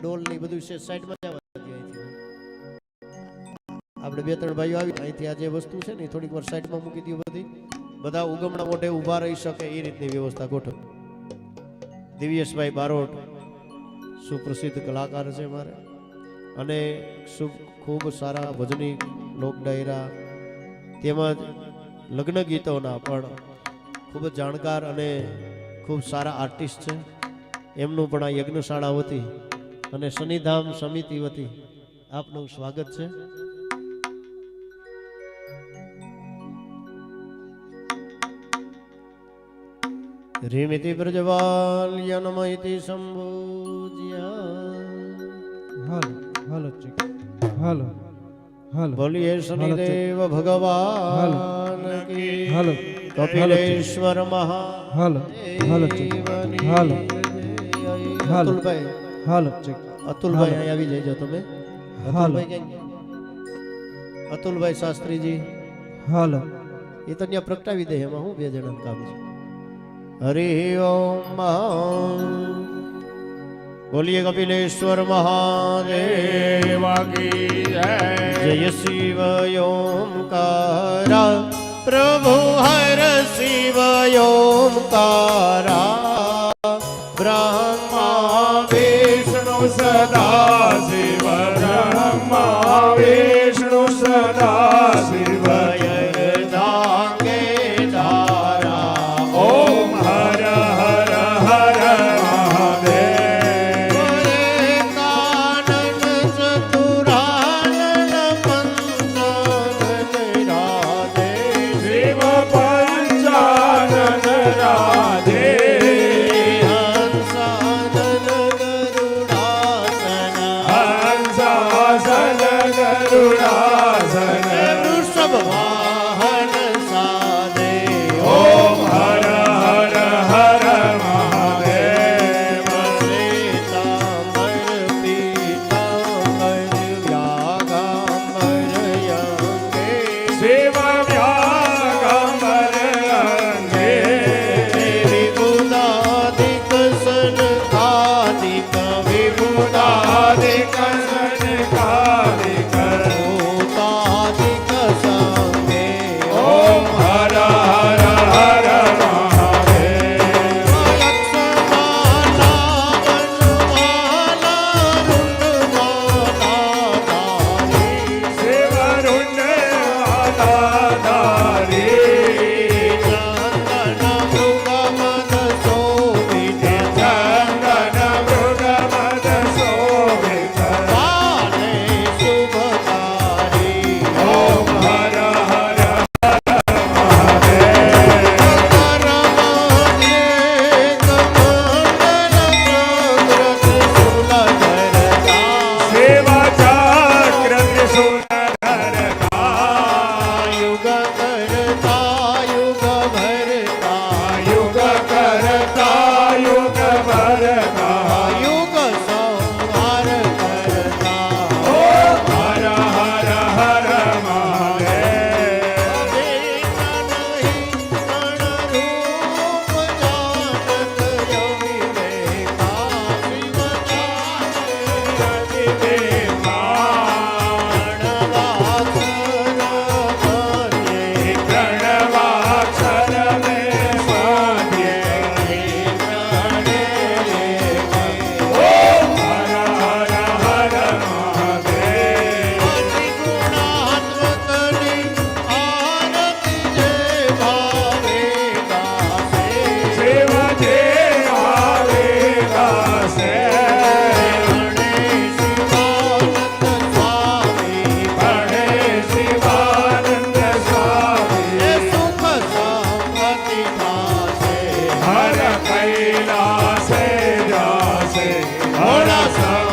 ડોલ ને બધું છે સાઈડમાં આપણે બે ત્રણ ભાઈઓ આવી, અહીંથી આ જે વસ્તુ છે ને થોડીક વાર સાઈડમાં મૂકી દો બધી. બધા ઉગમણા મોઢે ઊભા રહી શકે એ રીતની વ્યવસ્થા ગોઠવ. દિવ્યેશભાઈ બારોટ, સુપ્રસિદ્ધ કલાકાર છે મારે. અને ખૂબ સારા ભજની લોક ડાયરા. તેમજ લગ્ન ગીતોના પણ ખૂબ જ જાણકાર અને ખૂબ સારા આર્ટિસ્ટ છે. એમનું પણ આ યજ્ઞશાળા વતી અને શનિધામ સમિતિ વતી આપનું સ્વાગત છે. રીમિતિ પ્રજવાલ્યનમયતિ સંભૂજ્યા. હાલો હાલો ચિક હાલો હાલો. બોલીએ શનિદેવ ભગવાન હાલો કપિલેશ્વર મહા હાલો હાલો હાલો હાલો. અતુલભાઈ. હાલો. ચેક અતુલભાઈ. અહીં આવી જજો તમે. હાલો. અતુલભાઈ અતુલભાઈ શાસ્ત્રીજી. હાલો. એ તો ત્યાં પ્રગટાવી દે એમાં હું બે જણા કામ છે? હરિ ઓમ બોલીએ કપિલેશ્વર મહાદેવ. દેવા કી જય જય શિવ ઓમકારા. પ્રભુ હર શિવ ઓમકારા. સદા corazón.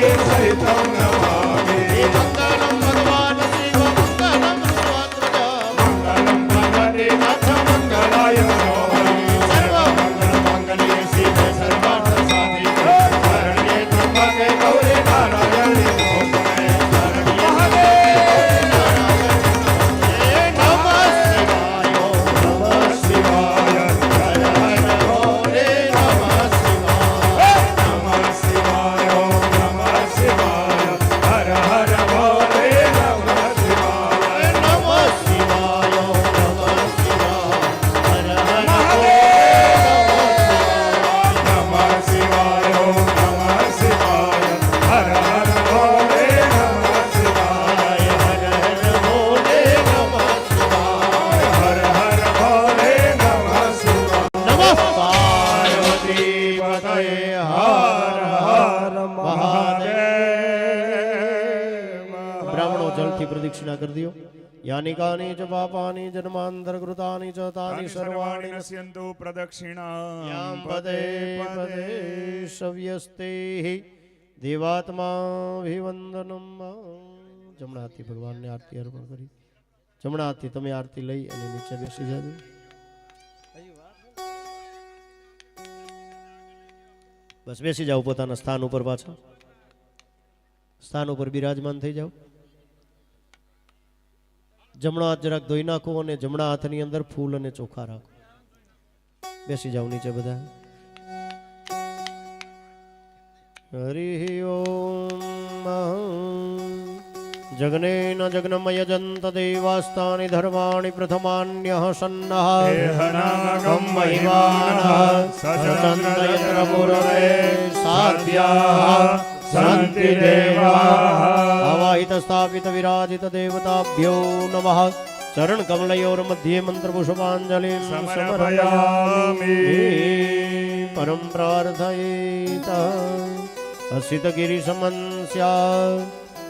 Deus. કાની जन्मान्तर्कृतानि च तानि सर्वाणि नश्यन्तु प्रदक्षिणां। पदे पदे सव्यस्तेः યામ પદે પદે સવ્યસ્તે દેવાત્મા વિવંદનમ જમણા હાથથી ભગવાનને આરતી અર્પણ કરી જમણા હાથથી તમે આરતી લઈ અને નીચે બેસી જાજો બસ બેસી જાઓ પોતાના સ્થાન ઉપર પાછા સ્થાન ઉપર બિરાજમાન થઈ જાઓ જમણો હાથ જરાક ધોઈ નાખો અને જમણા હાથની અંદર ફૂલ અને ચોખા રાખો. બેસી જાઓ નીચે બધા. હરિ ઓમ જગનેન જગ્નમયજંત દેવાસ્તાનિ ધર્માણિ પ્રથમાન્યઃ સન્નઃ. દેહનાગમ મહિમાનઃ. સાધ્યાઃ. સંતિ દેવાઃ અવાહિત સ્થાપિત વિરાજિત દેવતાભ્યો નમઃ ચરણ કમલયોર મધ્યે મંત્ર પુષ્પાંજલિ સમર્પયામિ. પરમ પ્રાર્થયેત અસિત ગિરિશમન્સ્યા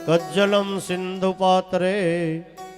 કજ્જલમ સિંધુ પાત્રે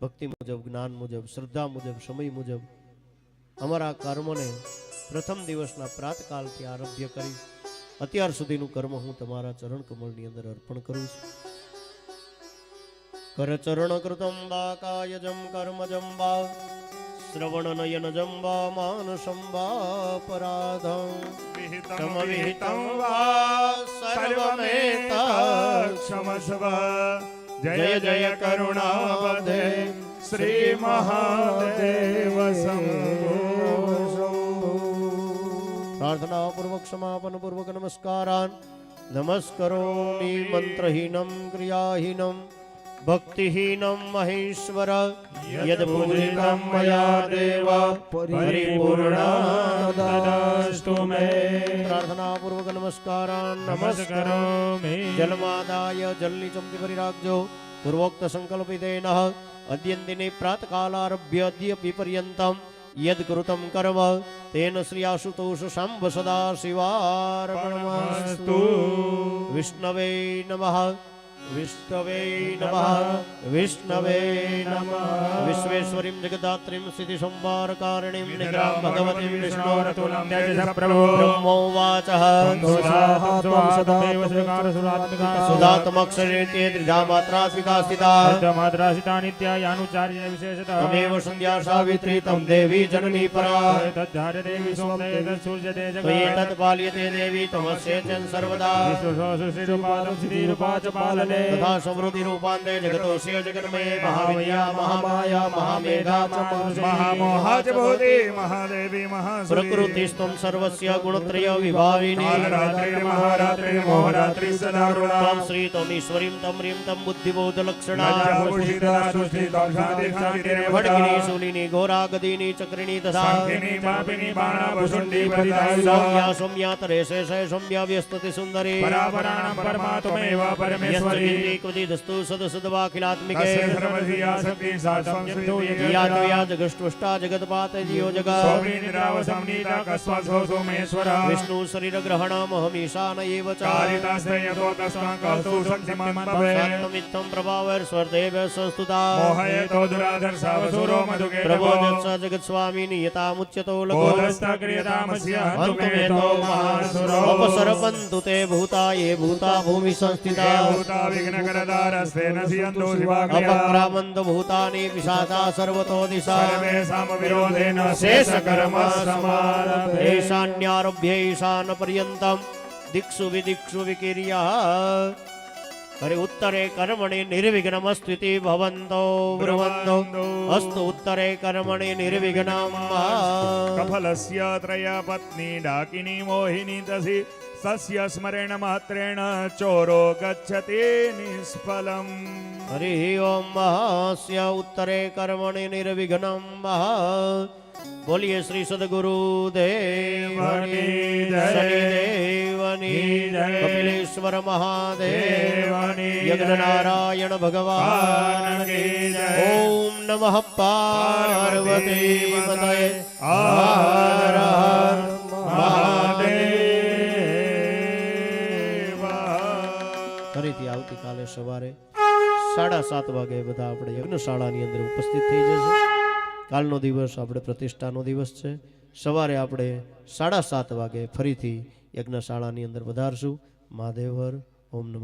ભક્તિ મુજબ જ્ઞાન મુજબ શ્રદ્ધા મુજબ સમય મુજબ અમારા કર્મને પ્રથમ દિવસના પ્રાતકાલથી આરભ્ય કરી અત્યાર સુધીનું કર્મ હું તમારા ચરણ કમળની અંદર અર્પણ કરું છું. કર ચરણ કૃતમ વા કાયજમ કર્મજમ વા શ્રવણ નયન જંબા માનસં વા પરાધમ. વિહિતમ વા સર્વમેતા ક્ષમસ્વ. જય જય કરુણાબધે શ્રી મહાદેવ શંભો પ્રાર્થના પૂર્વક સમાપન પૂર્વક નમસ્કારાન નમસ્કરોમિ મંત્રહીનમ ક્રિયાહીનમ ભક્તિહીનમ મહેશ્વર યદ પૂજિતમ મયા દેવ પરિપૂર્ણાદસ્તુ મે પ્રાર્થનાપૂર્વક નમસ્કારાન નમસ્કાર જલમાદાય જલની ચમચી ભરી રાખજો પૂર્વોક્ત સંકલ્પિતેન અદ્યંતિને પ્રાતકાલારભ્ય અદ્ય પર્યંતમ યદ કૃતમ કર્મ તેન શ્રી આશુતોષ સાંબ સદા શિવાર્પણમસ્તુ વિષ્ણવે નમઃ વિષ્ણવે નમઃ વિષ્ણવે નમઃ વિશ્વેશ્વરીમ જગદાત્રીમ સ્થિતિ સંવારકારિણીમ નિદ્રામ ભગવતીમ વિષ્ણોરતુલમ બ્રહ્મોવાચ સુધાતમક્ષરે ત્રિધા માત્રાત્મિકા સ્થિતા તમેવ સંધ્યા સાવિત્રી તમ દેવી જનની પરા ત્વયેતत् પાલ્યતે દેવી તમસ્ય ચન સર્વદા તથા સમૃદ્ધિ રૂપાંતે જગતોસ્ય જગન્મયે મહાવિદ્યા મહામાયા મહામેઘા મહામોહાચ ભૂતિ મહાદેવી મહાસુરી પ્રકૃતિસ્ત્વં સર્વસ્ય ગુણત્રય વિભાવિની કાલરાત્રિ મહારાત્રિ મોહરાત્રિ સદા ત્વં કરુણા શ્રી તમ ઈશ્વરીમ તમ રીમ તમ બુદ્ધિબોધ લક્ષણા લજ્જાભૂષિતા સૃષ્ટિ તમ શાંતિ શાંતિ ખડગિની શૂલિની ઘોરા ગદિની ચક્રિણી તથા સાંખિની પાપિની બાણાભુષુંડી પતિતાયુધા સૌમ્યા સૌમ્યા તરે શેષે સૌમ્યા વ્યસ્તતિ સુંદરી પરાપરાણમ નીતા કસ્વાસો સોમેશ્વર વિષ્ણુ શરીર ગ્રહણમહમીશાન એવ ચ કારિતાસ્તયતો તસ્માં કહતુ શક્તિમાન ભવે શાંતમિત્તમ પ્રભાવર સ્વર્દેવ સંસ્તુતા મોહયતો દુરાધર સાવસુરો મધુકે પ્રબોધત્સ જગત સ્વામી નિયતામુચ્યતો લઘો બોધસ્તા ક્રિયતામસ્ય હંતુમેતો મહાસુરો અપસરપંતુ તે ભૂતા ये भूता ભૂમિ સંસ્થિતા ભૂતા વિઘ્નકરદારસ્તેન સિયંતો શિવાગ્રયા અપક્રામંત ભૂતાનિ પિશાચા સર્વતો દિશા સર્વે સામ વિરોધેન શેષ કર્મ સમારભે ઈશાન્યારભ્ય ઈશાન પર્યંતમ દિક્ષુ વિદિક્ષુ વિકિર્યા હરે ઉત્તરે કર્મણિ નિર્વિઘ્નમસ્તુતિ ભવંતો બ્રુવંતો અસ્તુ ઉત્તરે કર્મણિ નિર્વિઘ્નમ કફલસ્ય ત્રય પત્ની ડાકિની મોહિની તસી સસ્ય સ્મરેણ માત્રેણ ચોરો ગચ્છતે નિષ્ફલમ હરિ ઓમ મહાસ્ય ઉત્તરે કર્મણિ નિર્વિઘ્નમ મહા બોલીએ શ્રી સદગુરુ દેવની જય. કપિલેશ્વર મહાદેવની યજ્ઞનારાયણ ભગવાન ઓમ નમઃ પાર્વતી મતય સવારે સાડા સાત વાગે બધા આપણે યજ્ઞશાળાની અંદર ઉપસ્થિત થઈ જશે. કાલનો દિવસ આપણે પ્રતિષ્ઠાનો દિવસ છે. સવારે આપણે સાડા સાત વાગે ફરીથી યજ્ઞશાળાની અંદર વધારશું મહાદેવર ઓમ નમઃ.